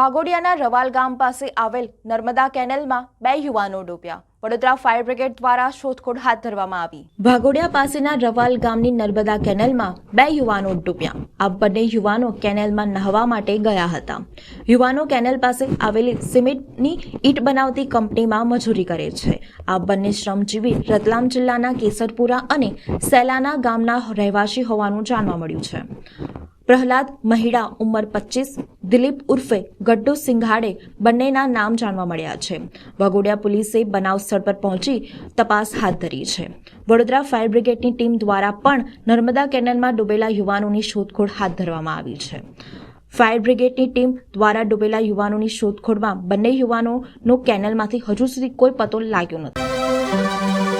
વાઘોડિયાના રવાલ ગામ પાસે આવેલ નર્મદા કેનલમાં બે યુવાનો ડૂબ્યા. વડોદરા ફાયર બ્રિગેડ દ્વારા શોધખોળ હાથ ધરવામાં આવી. વાઘોડિયા પાસેના રવાલ ગામની નર્મદા કેનલમાં બે યુવાનો ડૂબ્યા. આ બંને યુવાનો કેનેલમાં નહાવા માટે ગયા હતા. યુવાનો કેનલ પાસે આવેલી સિમેન્ટની ઈંટ બનાવતી કંપનીમાં મજૂરી કરે છે. આ બંને શ્રમજીવી રતલામ જિલ્લાના કેસરપુરા અને સેલાના ગામના રહેવાસી હોવાનું જાણવા મળ્યું છે. પ્રહલાદ મહિડા ઉંમર પચીસ, દિલીપ ઉર્ફે ગડ્ડુ સિંઘાડે બંનેના નામ જાણવા મળ્યા છે. વાઘોડિયા પોલીસે બનાવ સ્થળ પર પહોંચી તપાસ હાથ ધરી છે. વડોદરા ફાયર બ્રિગેડની ટીમ દ્વારા પણ નર્મદા કેનલમાં ડૂબેલા યુવાનોની શોધખોળ હાથ ધરવામાં આવી છે. ફાયર બ્રિગેડની ટીમ દ્વારા ડૂબેલા યુવાનોની શોધખોળમાં બંને યુવાનોનો કેનલમાંથી હજુ સુધી કોઈ પતો લાગ્યો નથી.